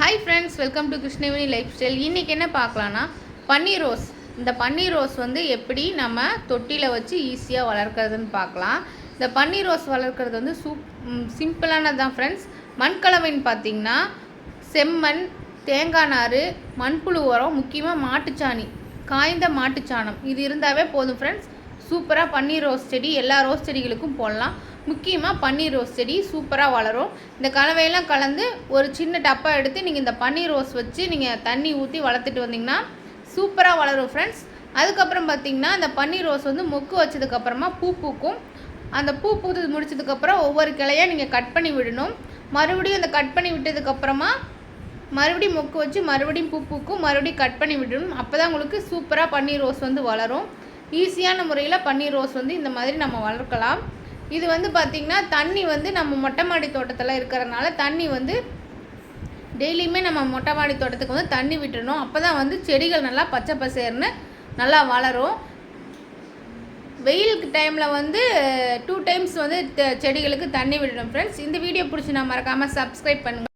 Hi friends welcome to Krishnaveni life style இன்றைக்கி என்ன பார்க்கலான்னா பன்னீர் rose. இந்த பன்னீர் ரோஸ் வந்து எப்படி நம்ம தொட்டியில் வச்சு ஈஸியாக வளர்க்குறதுன்னு பார்க்கலாம். இந்த பன்னீர் ரோஸ் வளர்க்குறது வந்து சூப் சிம்பிளானது தான் ஃப்ரெண்ட்ஸ் மண்கலவைன்னு பார்த்தீங்கன்னா செம்மண் தேங்காய் நார் மண்புழு உரம் முக்கியமாக மாட்டுச்சாணி காய்ந்த மாட்டுச்சாணம். இது இருந்தாவே போதும் ஃப்ரெண்ட்ஸ் சூப்பராக பன்னீர் ரோஸ் செடி எல்லா ரோஸ் செடிகளுக்கும் போடலாம். முக்கியமாக பன்னீர் ரோஸ் செடி சூப்பராக வளரும். இந்த கலவையெல்லாம் கலந்து ஒரு சின்ன டப்பா எடுத்து நீங்கள் இந்த பன்னீர் ரோஸ் வச்சு நீங்கள் தண்ணி ஊற்றி வளர்த்துட்டு வந்தீங்கன்னா சூப்பராக வளரும் ஃப்ரெண்ட்ஸ் அதுக்கப்புறம் பார்த்தீங்கன்னா அந்த பன்னீர் ரோஸ் வந்து மொக்கு வச்சதுக்கப்புறமா பூ பூக்கும். அந்த பூ பூத்து முடிச்சதுக்கப்புறம் ஒவ்வொரு கிளையாக நீங்கள் கட் பண்ணி விடணும். மறுபடியும் அந்த கட் பண்ணி விட்டதுக்கப்புறமா மறுபடியும் மொக்கு வச்சு மறுபடியும் பூ பூக்கும். மறுபடியும் கட் பண்ணி விடணும். அப்போ தான் உங்களுக்கு சூப்பராக பன்னீர் ரோஸ் வந்து வளரும். ஈஸியான முறையில் பன்னீர் ரோஸ் வந்து இந்த மாதிரி நம்ம வளர்க்கலாம். இது வந்து பார்த்திங்கன்னா தண்ணி வந்து நம்ம மொட்டை மாடி தோட்டத்தில் இருக்கிறனால தண்ணி வந்து டெய்லியுமே நம்ம மொட்டை மாடி தோட்டத்துக்கு வந்து தண்ணி விட்டுணும் அப்போ தான் வந்து செடிகள் நல்லா பச்சை பசேர்னு நல்லா வளரும். வெயில் டைமில் வந்து டூ டைம்ஸ் வந்து செடிகளுக்கு தண்ணி விடணும் ஃப்ரெண்ட்ஸ் இந்த வீடியோ பிடிச்சி நான் மறக்காமல் சப்ஸ்கிரைப் பண்ணுங்கள்